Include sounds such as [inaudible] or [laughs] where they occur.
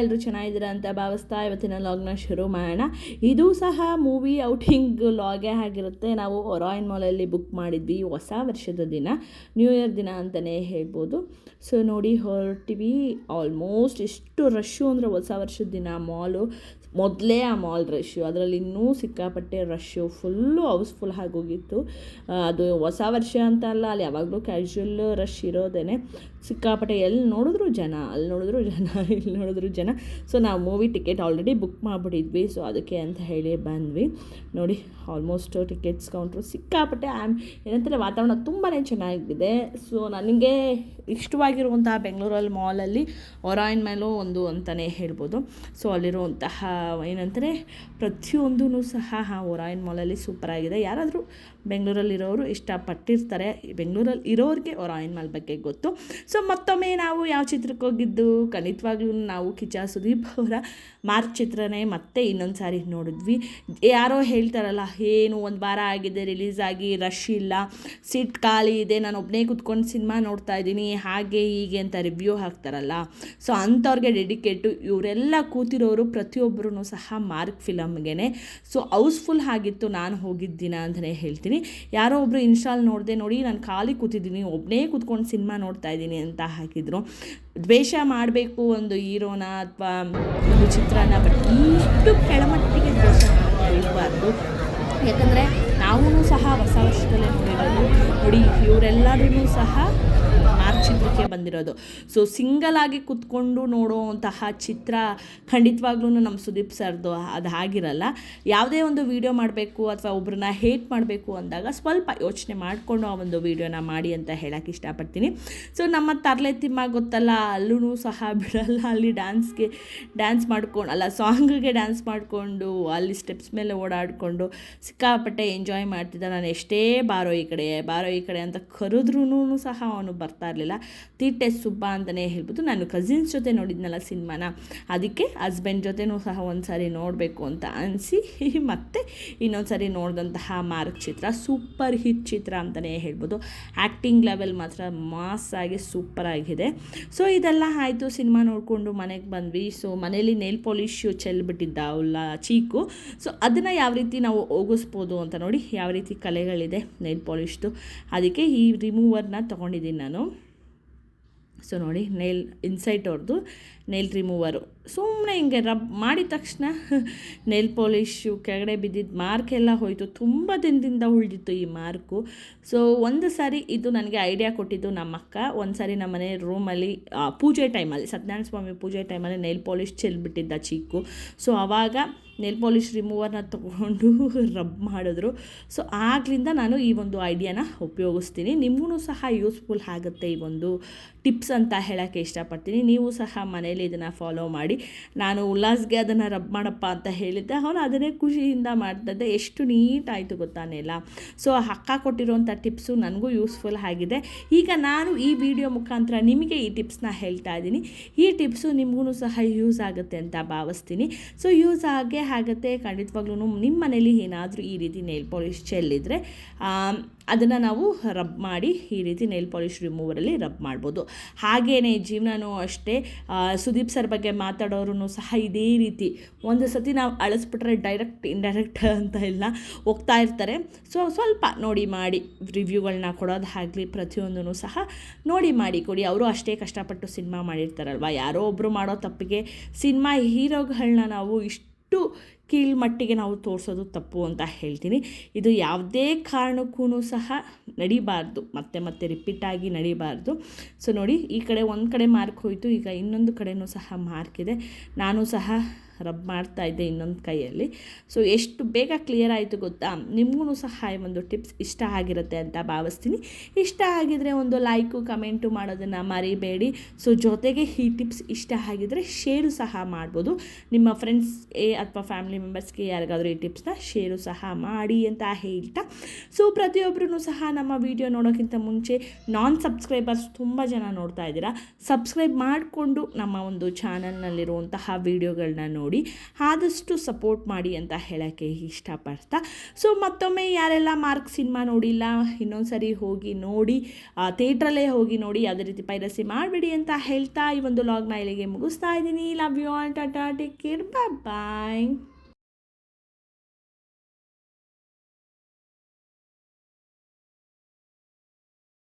ಎಲ್ಲರೂ ಚೆನ್ನಾಗಿದ್ದೀರಾ ಅಂತ ಭಾವಿಸ್ತಾ ಇವತ್ತಿನ ಲಾಗ್ನ ಶುರು ಮಾಡೋಣ. ಇದು ಸಹ ಮೂವಿ ಔಟಿಂಗ್ ಲಾಗೇ ಆಗಿರುತ್ತೆ. ನಾವು ಒರಾಯಿನ್ ಮಾಲಲ್ಲಿ ಬುಕ್ ಮಾಡಿದ್ವಿ. ಹೊಸ ವರ್ಷದ ದಿನ ನ್ಯೂ ಇಯರ್ ದಿನ ಅಂತಲೇ ಹೇಳ್ಬೋದು. ಸೊ ನೋಡಿ ಹೊರಟಿವಿ. ಆಲ್ಮೋಸ್ಟ್ ಎಷ್ಟು ರಶ್ಶು ಅಂದರೆ ಹೊಸ ವರ್ಷದ ದಿನ ಮಾಲು ಮೊದಲೇ ಆ ಮಾಲ್ ರಶ್ಶು ಅದರಲ್ಲಿ ಇನ್ನೂ ಸಿಕ್ಕಾಪಟ್ಟೆ ರಶ್ಶು ಫುಲ್ಲು ಹೌಸ್ಫುಲ್ ಆಗೋಗಿತ್ತು ಅದು ಹೊಸ ವರ್ಷ ಅಂತ ಅಲ್ಲ, ಅಲ್ಲಿ ಯಾವಾಗಲೂ ಕ್ಯಾಶುವಲ್ ರಶ್ ಇರೋದೇ ಸಿಕ್ಕಾಪಟ್ಟೆ ಎಲ್ಲಿ ನೋಡಿದ್ರು ಜನ, ಅಲ್ಲಿ ನೋಡಿದ್ರು ಜನ, [laughs] ಇಲ್ಲಿ ನೋಡಿದ್ರು ಜನ. ಸೊ ನಾವು ಮೂವಿ ಟಿಕೆಟ್ ಆಲ್ರೆಡಿ ಬುಕ್ ಮಾಡಿಬಿಟ್ಟಿದ್ವಿ. ಸೊ ಅದಕ್ಕೆ ಅಂತ ಹೇಳಿ ಬಂದ್ವಿ. ನೋಡಿ ಆಲ್ಮೋಸ್ಟ್ ಟಿಕೆಟ್ಸ್ ಕೌಂಟ್ರು ಸಿಕ್ಕಾಪಟ್ಟೆ ಆ್ಯಮ್ ಏನಂತಾರೆ, ವಾತಾವರಣ ತುಂಬಾ ಚೆನ್ನಾಗಿದೆ. ಸೊ ನನಗೆ ಇಷ್ಟವಾಗಿರುವಂತಹ ಬೆಂಗಳೂರಲ್ಲಿ ಮಾಲಲ್ಲಿ ಒರಾಯಿನ್ ಮೇಲೂ ಒಂದು ಅಂತಲೇ ಹೇಳ್ಬೋದು. ಸೊ ಅಲ್ಲಿರುವಂತಹ, ಏನಂತಾರೆ ಪ್ರತಿಯೊಂದೂ ಸಹ ಹಾಂ ಒರಾಯಿನ್ ಮಾಲಲ್ಲಿ ಸೂಪರಾಗಿದೆ ಯಾರಾದರೂ ಬೆಂಗಳೂರಲ್ಲಿರೋರು ಇಷ್ಟಪಟ್ಟಿರ್ತಾರೆ ಬೆಂಗಳೂರಲ್ಲಿ ಇರೋರಿಗೆ ಒರಾಯಿನ್ ಮಾಲ್ ಬಗ್ಗೆ ಗೊತ್ತು. ಸೊ ಮತ್ತೊಮ್ಮೆ ನಾವು ಯಾವ ಚಿತ್ರಕ್ಕೆ ಹೋಗಿದ್ದು? ಖಂಡಿತವಾಗ್ಲೂ ನಾವು ಕಿಚ ಸುದೀಪ್ ಅವರ ಮಾರ್ಕ್ ಚಿತ್ರನೇ ಮತ್ತೆ ಇನ್ನೊಂದು ಸಾರಿ ನೋಡಿದ್ವಿ. ಯಾರೋ ಹೇಳ್ತಾರಲ್ಲ, ಏನು ಒಂದು ವಾರ ಆಗಿದೆ, ರಿಲೀಸ್ ಆಗಿ ರಶ್ ಇಲ್ಲ, ಸೀಟ್ ಖಾಲಿ ಇದೆ, ನಾನು ಒಬ್ಬನೇ ಕುತ್ಕೊಂಡು ಸಿನಿಮಾ ನೋಡ್ತಾ ಇದ್ದೀನಿ, ಹಾಗೆ ಹೀಗೆ ಅಂತ ರಿವ್ಯೂ ಹಾಕ್ತಾರಲ್ಲ. ಸೊ ಅಂಥವ್ರಿಗೆ ಡೆಡಿಕೇಟು ಇವರೆಲ್ಲ ಕೂತಿರೋರು ಪ್ರತಿಯೊಬ್ಬರೂ ಸಹ ಮಾರ್ಕ್ ಫಿಲಮ್ಗೆ ಸೊ ಹೌಸ್ಫುಲ್ ಆಗಿತ್ತು, ನಾನು ಹೋಗಿದ್ದ ದಿನ ಅಂತಲೇ ಹೇಳ್ತೀನಿ. ಯಾರೋ ಒಬ್ಬರು ಇನ್ಸ್ಟಾಲ್ ನೋಡಿದೆ ನೋಡಿ, ನಾನು ಖಾಲಿ ಕೂತಿದ್ದೀನಿ ಒಬ್ಬನೇ ಕೂತ್ಕೊಂಡು ಸಿನಿಮಾ ನೋಡ್ತಾ ಇದ್ದೀನಿ ಅಂತ ಹಾಕಿದ್ರು. ದ್ವೇಷ ಮಾಡಬೇಕು ಒಂದು ಹೀರೋನ ಅಥವಾ ಒಂದು ಚಿತ್ರನ, ಬಟ್ ಇಷ್ಟು ಕೆಳಮಟ್ಟಿಗೆ ದ್ವೇಷ ಮಾಡಬಾರ್ದು ಯಾಕಂದರೆ ನಾವೂ ಸಹ ಹೊಸ ವರ್ಷದಲ್ಲಿ ನೋಡಿರೋದು. ನೋಡಿ ಇವರೆಲ್ಲರೂ ಸಹ ಮಾರ್ಕ್ ಚಿತ್ರಕ್ಕೆ ಬಂದಿರೋದು. ಸೊ ಸಿಂಗಲ್ ಆಗಿ ಕುತ್ಕೊಂಡು ನೋಡುವಂತಹ ಚಿತ್ರ ಖಂಡಿತವಾಗ್ಲೂ ನಮ್ಮ ಸುದೀಪ್ ಸರ್ದು ಅದು ಆಗಿರಲ್ಲ ಯಾವುದೇ ಒಂದು ವಿಡಿಯೋ ಮಾಡಬೇಕು ಅಥವಾ ಒಬ್ಬರನ್ನ ಹೇಟ್ ಮಾಡಬೇಕು ಅಂದಾಗ ಸ್ವಲ್ಪ ಯೋಚನೆ ಮಾಡಿಕೊಂಡು ಆ ಒಂದು ವಿಡಿಯೋನ ಮಾಡಿ ಅಂತ ಹೇಳಕ್ಕೆ ಇಷ್ಟಪಡ್ತೀನಿ. ಸೊ ನಮ್ಮ ತರಲೆ ತಿಮ್ಮ ಗೊತ್ತಲ್ಲ ಅಲ್ಲೂ ಸಹ ಬಿಡಲ್ಲ. ಅಲ್ಲಿ ಡ್ಯಾನ್ಸ್ಗೆ ಡ್ಯಾನ್ಸ್ ಮಾಡ್ಕೊಂಡು, ಅಲ್ಲ ಸಾಂಗ್ಗೆ ಡ್ಯಾನ್ಸ್ ಮಾಡಿಕೊಂಡು, ಅಲ್ಲಿ ಸ್ಟೆಪ್ಸ್ ಮೇಲೆ ಓಡಾಡಿಕೊಂಡು ಸಿಕ್ಕಾಪಟ್ಟೆ ಎಂಜಾಯ್ ಮಾಡ್ತಿದ್ದ ನಾನು ಎಷ್ಟೇ ಬಾರೋ ಈ ಕಡೆ, ಬಾರೋ ಈ ಕಡೆ ಅಂತ ಕರೆದ್ರೂ ಸಹ ಅವನು ಬರ್ತಾ ಇರಲಿಲ್ಲ. ತೀಟೆ ಸುಬ್ಬ ಅಂತಲೇ ಹೇಳ್ಬೋದು ನಾನು ಕಸಿನ್ಸ್ ಜೊತೆ ನೋಡಿದ್ನಲ್ಲ ಸಿನಿಮಾನ. ಅದಕ್ಕೆ ಹಸ್ಬೆಂಡ್ ಜೊತೆನೂ ಸಹ ಒಂದು ಸಾರಿ ನೋಡಬೇಕು ಅಂತ ಅನಿಸಿ, [laughs] ಮತ್ತೆ ಇನ್ನೊಂದು ಸಾರಿ ನೋಡಿದಂತಹ ಮಾರ್ಕ್ ಚಿತ್ರ ಸೂಪರ್ ಹಿಟ್ ಚಿತ್ರ ಅಂತಲೇ ಹೇಳ್ಬೋದು. ಆ್ಯಕ್ಟಿಂಗ್ ಲೆವೆಲ್ ಮಾತ್ರ ಮಾಸ್ ಆಗಿ ಸೂಪರ್ ಆಗಿದೆ. ಸೊ ಇದೆಲ್ಲ ಆಯಿತು. ಸಿನಿಮಾ ನೋಡಿಕೊಂಡು ಮನೆಗೆ ಬಂದ್ವಿ. ಸೊ ಮನೇಲಿ ನೇಲ್ ಪಾಲಿಶು ಚೆಲ್ಬಿಟ್ಟಿದ್ದ ಅವಳ ಚೀಕು. ಸೊ ಅದನ್ನು ಯಾವ ರೀತಿ ನಾವು ಹೋಗಿಸ್ಬೋದು ಅಂತ ನೋಡಿ, ಯಾವ ರೀತಿ ಕಲೆಗಳಿದೆ ನೇಲ್ ಪಾಲಿಶ್ದು ಅದಕ್ಕೆ ಈ ರಿಮೂವರ್ನ ತೊಗೊಂಡಿದ್ದೀನಿ ನಾನು. ಸೊ ನೋಡಿ ನೈಲ್ ಇನ್ಸೈಟ್ ಅವ್ರದ್ದು ನೈಲ್ ರಿಮೂವರು ಸುಮ್ಮನೆ ಹಿಂಗೆ ರಬ್ ಮಾಡಿದ ತಕ್ಷಣ [laughs] ನೈಲ್ ಪಾಲಿಶು ಕೆಳಗಡೆ ಬಿದ್ದಿದ್ದ ಮಾರ್ಕ್ ಎಲ್ಲ ಹೋಯಿತು. ತುಂಬ ದಿನದಿಂದ ಉಳಿದಿತ್ತು ಈ ಮಾರ್ಕು ಸೊ ಒಂದು ಸಾರಿ ಇದು ನನಗೆ ಐಡಿಯಾ ಕೊಟ್ಟಿದ್ದು ನಮ್ಮ ಅಕ್ಕ ಒಂದು ಸಾರಿ ನಮ್ಮ ಮನೆ ರೂಮಲ್ಲಿ ಪೂಜೆ ಟೈಮಲ್ಲಿ ಸತ್ಯನಾರಾಯಣ ಸ್ವಾಮಿ ಪೂಜೆ ಟೈಮಲ್ಲಿ ನೈಲ್ ಪಾಲಿಶ್ ಚೆಲ್ಬಿಟ್ಟಿದ್ದ ಚೀಕು. ಸೊ ಆವಾಗ ನೇಲ್ ಪಾಲಿಷ್ ರಿಮೂವರ್ನ ತೊಗೊಂಡು ರಬ್ ಮಾಡಿದ್ರು. ಸೊ ಆಗಲಿಂದ ನಾನು ಈ ಒಂದು ಐಡಿಯಾನ ಉಪಯೋಗಿಸ್ತೀನಿ. ನಿಮಗೂ ಸಹ ಯೂಸ್ಫುಲ್ ಆಗುತ್ತೆ ಈ ಒಂದು ಟಿಪ್ಸ್ ಅಂತ ಹೇಳೋಕ್ಕೆ ಇಷ್ಟಪಡ್ತೀನಿ. ನೀವು ಸಹ ಮನೇಲಿ ಇದನ್ನು ಫಾಲೋ ಮಾಡಿ. ನಾನು ಉಲ್ಲಾಸ್ಗೆ ಅದನ್ನು ರಬ್ ಮಾಡಪ್ಪ ಅಂತ ಹೇಳಿದ್ದೆ. ಅವನು ಅದನ್ನೇ ಖುಷಿಯಿಂದ ಮಾಡ್ತಿದ್ದೆ. ಎಷ್ಟು ನೀಟ್ ಆಯಿತು ಗೊತ್ತಾನೆಲ್ಲ ಸೊ ಅಕ್ಕ ಕೊಟ್ಟಿರೋಂಥ ಟಿಪ್ಸು ನನಗೂ ಯೂಸ್ಫುಲ್ ಆಗಿದೆ. ಈಗ ನಾನು ಈ ವಿಡಿಯೋ ಮುಖಾಂತರ ನಿಮಗೆ ಈ ಟಿಪ್ಸ್ನ ಹೇಳ್ತಾ ಇದ್ದೀನಿ. ಈ ಟಿಪ್ಸು ನಿಮಗೂ ಸಹ ಯೂಸ್ ಆಗುತ್ತೆ ಅಂತ ಭಾವಿಸ್ತೀನಿ. ಸೊ ಯೂಸ್ ಆಗೇ ಆಗುತ್ತೆ. ಖಂಡಿತವಾಗ್ಲೂ ನಿಮ್ಮ ಮನೇಲಿ ಏನಾದರೂ ಈ ರೀತಿ ನೇಲ್ ಪಾಲಿಷ್ ಚೆಲ್ಲಿದ್ರೆ ಅದನ್ನು ನಾವು ರಬ್ ಮಾಡಿ ಈ ರೀತಿ ನೇಲ್ ಪಾಲಿಷ್ ರಿಮೂವರಲ್ಲಿ ರಬ್ ಮಾಡ್ಬೋದು. ಹಾಗೇ ಜೀವನನೂ ಅಷ್ಟೇ ಸುದೀಪ್ ಸರ್ ಬಗ್ಗೆ ಮಾತಾಡೋರು ಸಹ ಇದೇ ರೀತಿ. ಒಂದು ಸತಿ ನಾವು ಅಳಿಸ್ಬಿಟ್ರೆ ಡೈರೆಕ್ಟ್ ಇಂಡೈರೆಕ್ಟ್ ಅಂತ ಎಲ್ಲ ಹೋಗ್ತಾ ಇರ್ತಾರೆ. ಸೊ, ಸ್ವಲ್ಪ ನೋಡಿ ಮಾಡಿ ರಿವ್ಯೂಗಳನ್ನ ಕೊಡೋದಾಗಲಿ ಪ್ರತಿಯೊಂದೂ ಸಹ ನೋಡಿ ಮಾಡಿ ಕೊಡಿ. ಅವರು ಅಷ್ಟೇ ಕಷ್ಟಪಟ್ಟು ಸಿನಿಮಾ ಮಾಡಿರ್ತಾರಲ್ವ? ಯಾರೋ ಒಬ್ಬರು ಮಾಡೋ ತಪ್ಪಿಗೆ ಸಿನಿಮಾ ಹೀರೋಗಳನ್ನ ನಾವು ಇಷ್ಟು ಕೀಳ್ಮಟ್ಟಿಗೆ ನಾವು ತೋರಿಸೋದು ತಪ್ಪು ಅಂತ ಹೇಳ್ತೀನಿ. ಇದು ಯಾವುದೇ ಕಾರಣಕ್ಕೂ ಸಹ ನಡಿಬಾರ್ದು. ಮತ್ತೆ ಮತ್ತೆ ರಿಪೀಟ್ ಆಗಿ ನಡಿಬಾರ್ದು. ಸೊ ನೋಡಿ, ಈ ಕಡೆ ಒಂದು ಕಡೆ ಮಾರ್ಕ್ ಹೋಯಿತು. ಈಗ ಇನ್ನೊಂದು ಕಡೆಯೂ ಸಹ ಮಾರ್ಕ್ ಇದೆ. ನಾನು ಸಹ ರಬ್ ಮಾಡ್ತಾ ಇದ್ದೆ ಇನ್ನೊಂದು ಕೈಯಲ್ಲಿ. ಸೊ ಎಷ್ಟು ಬೇಗ ಕ್ಲಿಯರ್ ಆಯಿತು ಗೊತ್ತಾ? ನಿಮಗೂ ಸಹ ಈ ಒಂದು ಟಿಪ್ಸ್ ಇಷ್ಟ ಆಗಿರುತ್ತೆ ಅಂತ ಭಾವಿಸ್ತೀನಿ. ಇಷ್ಟ ಆಗಿದರೆ ಒಂದು ಲೈಕು ಕಮೆಂಟು ಮಾಡೋದನ್ನು ಮರಿಬೇಡಿ. ಸೊ ಜೊತೆಗೆ ಈ ಟಿಪ್ಸ್ ಇಷ್ಟ ಆಗಿದರೆ ಶೇರು ಸಹ ಮಾಡ್ಬೋದು. ನಿಮ್ಮ ಫ್ರೆಂಡ್ಸ್ ಏ ಅಥವಾ ಫ್ಯಾಮಿಲಿ ಮೆಂಬರ್ಸ್ಗೆ ಯಾರಿಗಾದರೂ ಈ ಟಿಪ್ಸ್ನ ಶೇರು ಸಹ ಮಾಡಿ ಅಂತ ಹೇಳ್ತಾ. ಸೊ ಪ್ರತಿಯೊಬ್ಬರೂ ಸಹ ನಮ್ಮ ವಿಡಿಯೋ ನೋಡೋಕ್ಕಿಂತ ಮುಂಚೆ ನಾನ್ ಸಬ್ಸ್ಕ್ರೈಬರ್ಸ್ ತುಂಬ ಜನ ನೋಡ್ತಾ ಇದ್ದೀರಾ? ಸಬ್ಸ್ಕ್ರೈಬ್ ಮಾಡಿಕೊಂಡು ನಮ್ಮ ಒಂದು ಚಾನಲ್ನಲ್ಲಿರುವಂತಹ ವೀಡಿಯೋಗಳನ್ನ ನೋಡಿ. ಆದಷ್ಟು ಸಪೋರ್ಟ್ ಮಾಡಿ ಅಂತ ಹೇಳೋಕ್ಕೆ ಇಷ್ಟಪಡ್ತಾ. ಸೊ ಮತ್ತೊಮ್ಮೆ ಯಾರೆಲ್ಲ ಮಾರ್ಕ್ ಸಿನಿಮಾ ನೋಡಿಲ್ಲ ಇನ್ನೊಂದು ಸರಿ ಹೋಗಿ ನೋಡಿ ಥಿಯೇಟ್ರಲ್ಲೇ ಹೋಗಿ ನೋಡಿ, ಯಾವುದೇ ರೀತಿ ಪೈರಸಿ ಮಾಡಬೇಡಿ ಅಂತ ಹೇಳ್ತಾ ಈ ಒಂದು ಲಾಗ್ನ ಇಲ್ಲಿಗೆ ಮುಗಿಸ್ತಾ ಇದ್ದೀನಿ. Love you all tata take care bye